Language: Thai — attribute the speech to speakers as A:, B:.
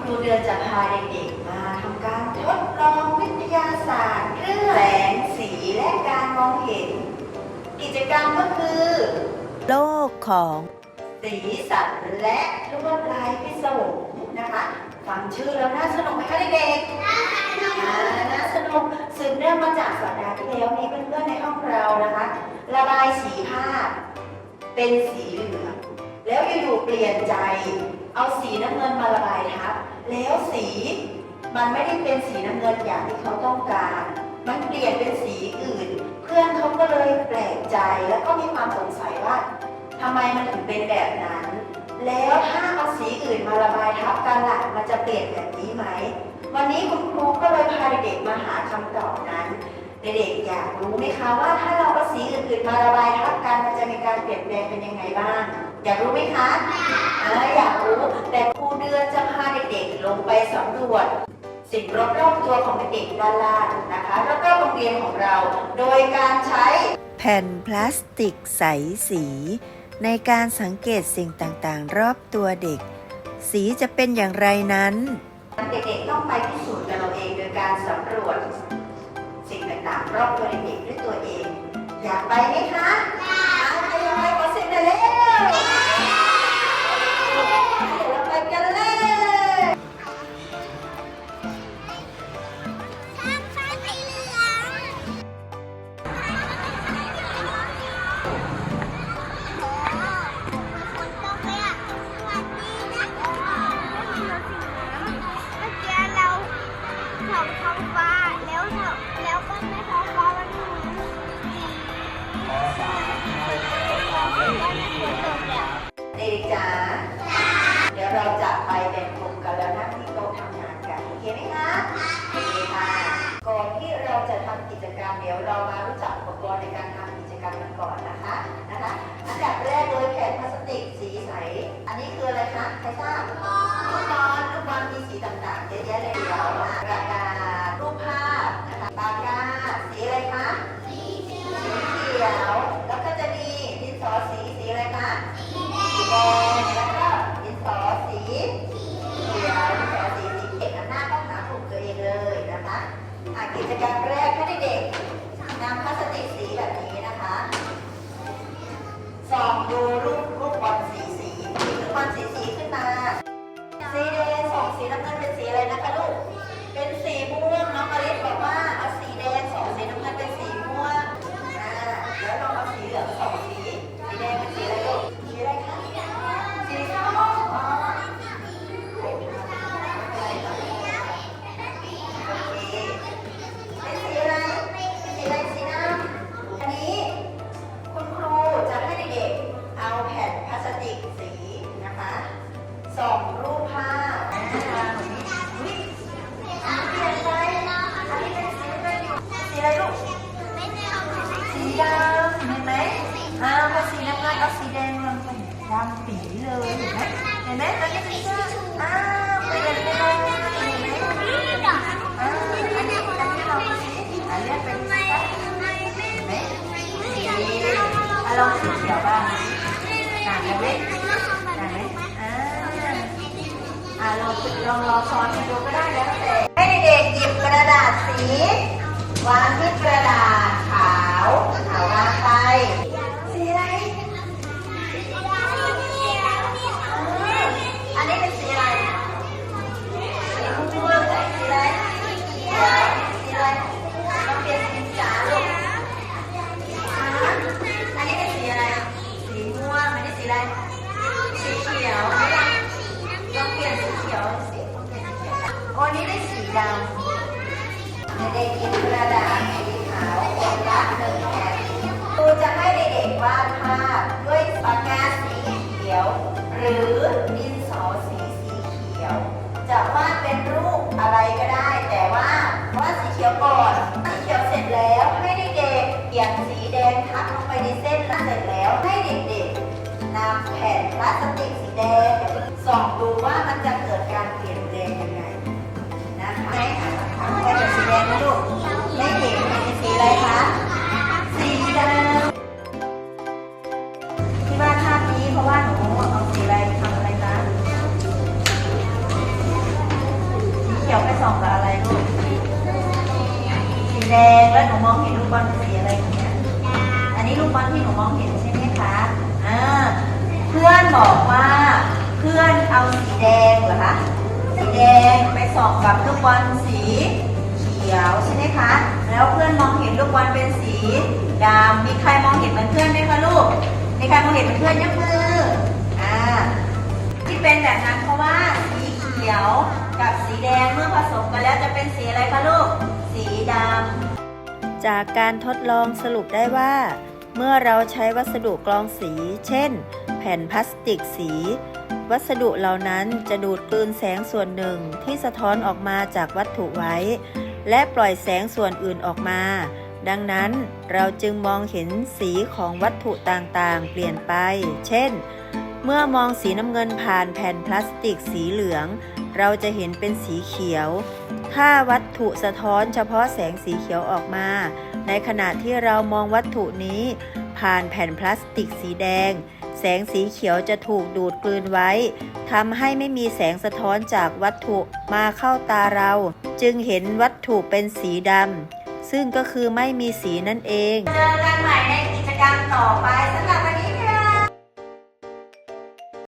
A: ครูเดือนจะพาเด็กๆมาทำการทดลองวิทยาศาสตร์เรื่องแสงสีและการมองเห็น กิจกรรมก็คือ
B: โลกของ
A: สีสันและลวดลายพิศวงนะคะฟังชื่อแล้วน่าสนุกไหมคะเด็กๆน่าสนุกน่าสนุกสืบเนื่องมาจากสัปดาห์ที่แล้วนี้เพื่อนๆในห้องเรานะคะ ระบายสีภาเป็นสีเหลือง แล้วอยู่ๆเปลี่ยนใจ เอาสีน้ำเงินมาระบายทับ แล้วสีมันไม่ได้เป็นสีน้ำเงินอย่างที่เขาต้องการ มันเปลี่ยนเป็นสีอื่น เพื่อนเขาก็เลยแปลกใจแล้วก็มีความสงสัยว่าทำไมมันถึงเป็นแบบนั้น แล้วถ้าเอาสีอื่นมาระบายทับกันล่ะมันจะเปลี่ยนแบบนี้ไหม วันนี้คุณครูก็เลยพาเด็กๆมาหาคำตอบนั้นเด็กๆอยากรู้ไหมคะว่าถ้าเราเอาสีอื่นๆมาระบายทับกันมันจะมีการเปลี่ยนแปลงเป็นยังไงบ้าง อยากรู้ไหมคะเอออยากรู้ แต่ครูเดือนจะพาเด็กๆ ลงไปสำรวจ สิ่งรอบๆตัวของเด็กๆด้านล่างนะคะรอบๆโรงเรียนของเรา โดยการใช้
B: แผ่นพลาสติกใสสี ในการสังเกตสิ่งต่างๆ รอบตัวเด็ก สีจะเป็นอย่างไรนั้น
A: เด็กๆต้องไปพิสูจน์กันเราเองโดยการสำรวจ สิ่งต่างๆ รอบตัวเด็กๆด้วยตัวเอง อยากไปไหมคะอยา กไปขอเสียงหน่อยเร็วเดี๋ยวเรามันเลย เด็กจ๋าเดี๋ยวเราจะไปแบ่งกลุ่มกันแล้วนั่งที่โต๊ะทำงานกันโอเคไหมคะโอเคค่ะก่อนที่เราจะทำกิจกรรมเดี๋ยวเรามารู้จักอุปกรณ์ในการทำกิจกรรมกันก่อนนะคะนะคะ อันดับแรกเลยแผ่นพลาสติกสีใส อันนี้คืออะไรคะใครทราบลูกบอลลูกบอลมีสีต่างๆเยอะแยะเลยเดี๋ยว สีน้ำเงินเป็นสีอะไรนะคะลูก เป็นสีม่วงน้องอลิสบอก ดำปีเลยเห็นไหมเห็นไหมแล้วนี่เสื้ออ่าเปลี่ยนไปเลยเห็นไหมอ่าอันนี้อันนี้ลองดูสิอ่าเลือกเป็นสีฟ้าเห็นไหมสีอะลองสีเขียวบ้างต่างกันไหมต่างไหมอ่าอ่าลองลองลองซ้อนกันดูก็ได้แล้วแต่ให้เด็กๆหยิบกระดาษสีวางที่กระดาษขาวเอาวางไป สีเขียวต้องเปลี่ยนสีเขียวสีเขียวโอ้นี่ได้สีดำเด็กๆหยิบกระดาษสีขาวคนละหนึ่งแผ่นครูจะให้เด็กๆวาดภาพด้วยปากกาสีเขียว หรือดินสอสีสีเขียว จะวาดเป็นรูปอะไรก็ได้ แต่ว่าวาดสีเขียวก่อนสีเขียวเสร็จแล้วให้เด็กๆเขียนสี
C: ลูกสีแดงแล้วหนูมองเห็นลูกบอลเป็นสีอะไรคะเนี่ยอันนี้ลูกบอลที่หนูมองเห็นใช่ไหมคะอ่าเพื่อนบอกว่าเพื่อนเอาสีแดงเหรอคะสีแดงไปส่องกับลูกบอลสีเขียวใช่ไหมคะแล้วเพื่อนมองเห็นลูกบอลเป็นสีดำมีใครมองเห็นเหมือนเพื่อนไหมคะลูกมีใครมองเห็นเหมือนเพื่อนยกมืออ่าที่เป็นแบบนั้นเพราะว่าสีเขียว กับสีแดงเมื่อผสมกันแล้วจะเป็นสีอะไรคะลูก สีดำ
A: จากการทดลองสรุปได้ว่า เมื่อเราใช้วัสดุกรองสี เช่น แผ่นพลาสติกสี วัสดุเหล่านั้นจะดูดกลืนแสงส่วนหนึ่งที่สะท้อนออกมาจากวัตถุไว้ และปล่อยแสงส่วนอื่นออกมา ดังนั้นเราจึงมองเห็นสีของวัตถุต่างๆ เปลี่ยนไป เช่นเมื่อมองสีน้ำเงินผ่านแผ่นพลาสติกสีเหลือง เราจะเห็นเป็นสีเขียว ถ้าวัตถุสะท้อนเฉพาะแสงสีเขียวออกมา ในขณะที่เรามองวัตถุนี้ ผ่านแผ่นพลาสติกสีแดง แสงสีเขียวจะถูกดูดกลืนไว้ทำให้ไม่มีแสงสะท้อนจากวัตถุมาเข้าตาเรา จึงเห็นวัตถุเป็นสีดำซึ่งก็คือไม่มีสีนั่นเอง
C: เจอกันใหม่ในกิจกรรมต่อไปสำหรับวันนี้